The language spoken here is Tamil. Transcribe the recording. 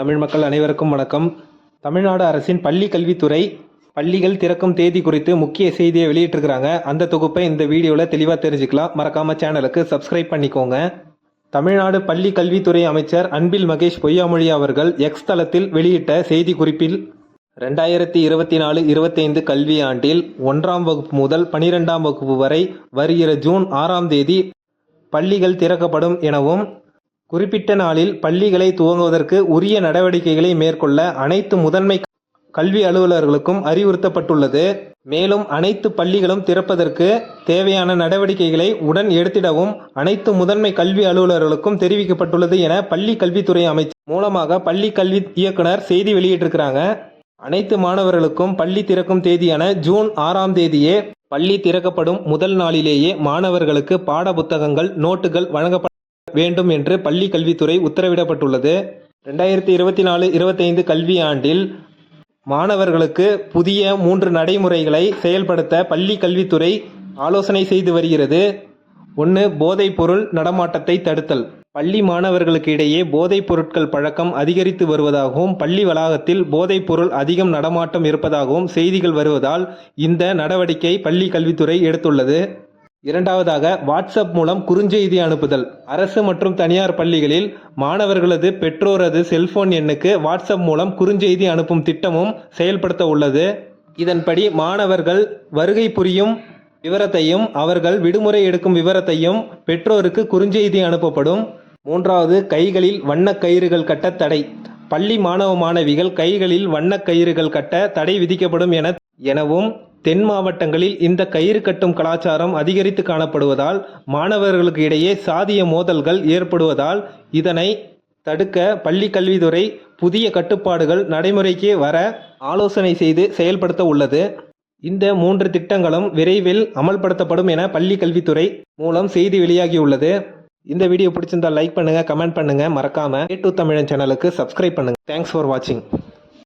தமிழ் மக்கள் அனைவருக்கும் வணக்கம். தமிழ்நாடு அரசின் பள்ளி கல்வித்துறை பள்ளிகள் திறக்கும் தேதி குறித்து முக்கிய செய்தியை வெளியிட்டிருக்கிறாங்க. அந்த தொகுப்பை இந்த வீடியோவில் தெளிவாக தெரிஞ்சுக்கலாம். மறக்காம சேனலுக்கு சப்ஸ்கிரைப் பண்ணிக்கோங்க. தமிழ்நாடு பள்ளி கல்வித்துறை அமைச்சர் அன்பில் மகேஷ் பொய்யாமொழி அவர்கள் எக்ஸ் தளத்தில் வெளியிட்ட செய்தி குறிப்பில் ரெண்டாயிரத்தி இருபத்தி நாலு இருபத்தைந்து கல்வியாண்டில் ஒன்றாம் வகுப்பு முதல் பனிரெண்டாம் வகுப்பு வரை வருகிற ஜூன் ஆறாம் தேதி பள்ளிகள் திறக்கப்படும் எனவும் குறிப்பிட்ட நாளில் பள்ளிகளை துவங்குவதற்கு உரிய நடவடிக்கைகளை மேற்கொள்ள அனைத்து முதன்மை கல்வி அலுவலர்களுக்கும் அறிவுறுத்தப்பட்டுள்ளது. மேலும் அனைத்து பள்ளிகளும் திறப்பதற்கு தேவையான நடவடிக்கைகளை உடன் எடுத்திடவும் அனைத்து முதன்மை கல்வி அலுவலர்களுக்கும் தெரிவிக்கப்பட்டுள்ளது என பள்ளி கல்வித்துறை அமைச்சர் மூலமாக பள்ளி கல்வி இயக்குனர் செய்தி வெளியிட்டிருக்கிறாங்க. அனைத்து மாணவர்களுக்கும் பள்ளி திறக்கும் தேதியான ஜூன் ஆறாம் தேதியே பள்ளி திறக்கப்படும் முதல் நாளிலேயே மாணவர்களுக்கு பாட புத்தகங்கள் நோட்டுகள் வழங்கப்பட வேண்டும் என்று பள்ளி கல்வித்துறை உத்தரவிடப்பட்டுள்ளது. ரெண்டாயிரத்தி இருபத்தி நாலு இருபத்தைந்து கல்வி ஆண்டில் மாணவர்களுக்கு புதிய மூன்று நடைமுறைகளை செயல்படுத்த பள்ளி கல்வித்துறை ஆலோசனை செய்து வருகிறது. ஒன்று போதைப் பொருள் நடமாட்டத்தை தடுத்தல். பள்ளி மாணவர்களுக்கு இடையே போதைப் பொருட்கள் பழக்கம் அதிகரித்து வருவதாகவும் பள்ளி வளாகத்தில் போதைப் பொருள் அதிகம் நடமாட்டம் இருப்பதாகவும் செய்திகள் வருவதால் இந்த நடவடிக்கை பள்ளி கல்வித்துறை எடுத்துள்ளது. இரண்டாவதாக வாட்ஸ்அப் மூலம் குறுஞ்செய்தி அனுப்புதல். அரசு மற்றும் தனியார் பள்ளிகளில் மாணவர்களது பெற்றோரது செல்போன் எண்ணுக்கு வாட்ஸ்அப் மூலம் குறுஞ்செய்தி அனுப்பும் திட்டமும் செயல்படுத்த உள்ளது. இதன்படி மாணவர்கள் வருகை புரியும் விவரத்தையும் அவர்கள் விடுமுறை எடுக்கும் விவரத்தையும் பெற்றோருக்கு குறுஞ்செய்தி அனுப்பப்படும். மூன்றாவது கைகளில் வண்ணக் கயிறுகள் கட்ட தடை. பள்ளி மாணவ மாணவிகள் கைகளில் வண்ணக் கயிறுகள் கட்ட தடை விதிக்கப்படும் என எனவும் தென் மாவட்டங்களில் இந்த கயிறு கட்டும் கலாச்சாரம் அதிகரித்து காணப்படுவதால் மாணவர்களுக்கு இடையே சாதிய மோதல்கள் ஏற்படுவதால் இதனை தடுக்க பள்ளி கல்வித்துறை புதிய கட்டுப்பாடுகள் நடைமுறைக்கு வர ஆலோசனை செய்து செயல்படுத்த உள்ளது. இந்த மூன்று திட்டங்களும் விரைவில் அமல்படுத்தப்படும் என பள்ளி கல்வித்துறை மூலம் செய்தி வெளியாகியுள்ளது. இந்த வீடியோ பிடிச்சிருந்தா லைக் பண்ணுங்க கமெண்ட் பண்ணுங்க. மறக்காம ஏ டு தமிழன் சேனலுக்கு சப்ஸ்கிரைப் பண்ணுங்க. தேங்க்ஸ் ஃபார் வாட்சிங்